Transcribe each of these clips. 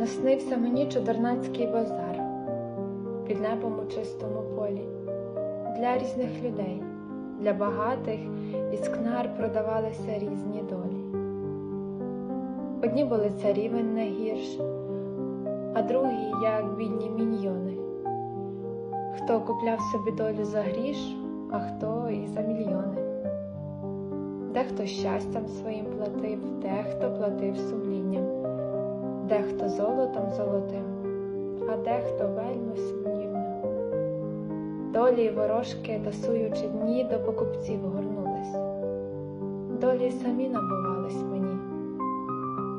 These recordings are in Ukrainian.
Наснився мені чудернацький базар під небом у чистому полі. Для різних людей, для багатих із кнар продавалися різні долі. Одні були царівень не гірш, а другі, як бідні міньйони. Хто купляв собі долю за гріш, а хто і за мільйони. Дехто щастям своїм платив, дехто платив сумлінням, дехто золотом золотим, а дехто вельми сумнівним. Долі ворожки, тасуючи дні, до покупців горнулись. Долі самі набувались мені,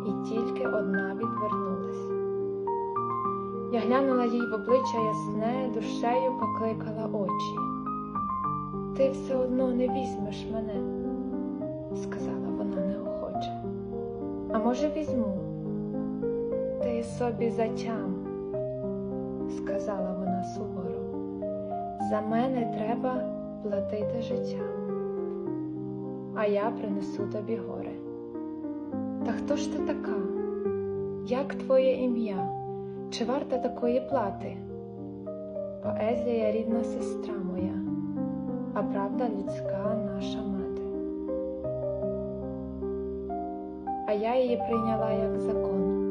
і тільки одна відвернулась. Я глянула їй в обличчя ясне, душею покликала очі. Ти все одно не візьмеш мене, сказала вона неохоче. А може, візьму? Собі затям, сказала вона суворо. За мене треба платити життям, а я принесу тобі горе. Та хто ж ти така? Як твоє ім'я? Чи варта такої плати? Поезія рідна сестра моя, а правда людська наша мати. А я її прийняла як закон,